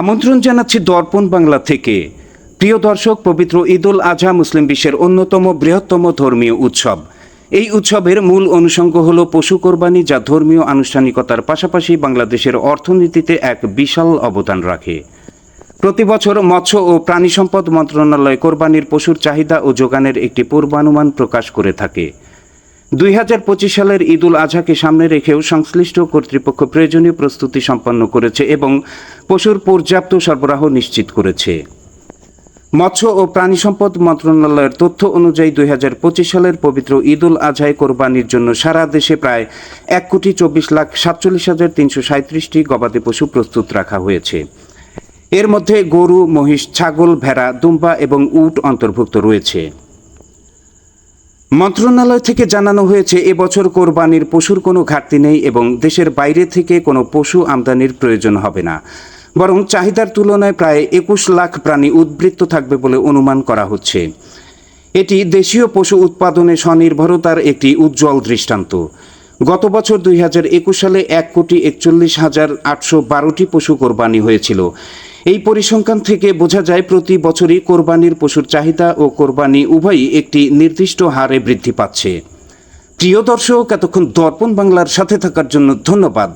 আমন্ত্রণ জানাচ্ছি দর্পণ বাংলা থেকে। প্রিয় দর্শক, পবিত্র ঈদুল আজহা মুসলিম বিশ্বের অন্যতম বৃহত্তম ধর্মীয় উৎসব। এই উৎসবের মূল অনুষঙ্গ হল পশু কোরবানি, যা ধর্মীয় আনুষ্ঠানিকতার পাশাপাশি বাংলাদেশের অর্থনীতিতে এক বিশাল অবদান রাখে। প্রতি বছর মৎস্য ও প্রাণী সম্পদ মন্ত্রণালয় কোরবানির পশুর চাহিদা ও যোগানের একটি পূর্বানুমান প্রকাশ করে থাকে। দুই হাজার পঁচিশ সালের ঈদুল আজহাকে সামনে রেখেও সংশ্লিষ্ট কর্তৃপক্ষ প্রয়োজনীয় প্রস্তুতি সম্পন্ন করেছে এবং পশুর পর্যাপ্ত সরবরাহ নিশ্চিত করেছে। মৎস্য ও প্রাণী সম্পদ মন্ত্রণালয়ের তথ্য অনুযায়ী দুই হাজার পঁচিশ সালের পবিত্র ঈদুল আজহায় কোরবানির জন্য সারা দেশে প্রায় এক কোটি চব্বিশ লাখ সাতচল্লিশ হাজার তিনশো সাঁত্রিশটি গবাদি পশু প্রস্তুত রাখা হয়েছে। এর মধ্যে গরু, মহিষ, ছাগল, ভেড়া, দুম্বা এবং উট অন্তর্ভুক্ত রয়েছে। মন্ত্রণালয় থেকে জানানো হয়েছে, এবছর কোরবানির পশুর কোনো ঘাটতি নেই এবং দেশের বাইরে থেকে কোনো পশু আমদানির প্রয়োজন হবে না। বরং চাহিদার তুলনায় প্রায় একুশ লাখ প্রাণী উদ্বৃত্ত থাকবে বলে অনুমান করা হচ্ছে। এটি দেশীয় পশু উৎপাদনে স্বনির্ভরতার একটি উজ্জ্বল দৃষ্টান্ত। গত বছর দুই হাজার একুশ সালে এক কোটি একচল্লিশ হাজার আটশো বারোটি পশু কোরবানি হয়েছিল। এই পরিসংখ্যান থেকে বোঝা যায়, প্রতি বছরই কোরবানির পশুর চাহিদা ও কোরবানি উভয়ই একটি নির্দিষ্ট হারে বৃদ্ধি পাচ্ছে। প্রিয় দর্শক, এতক্ষণ দর্পণ বাংলার সাথে থাকার জন্য ধন্যবাদ।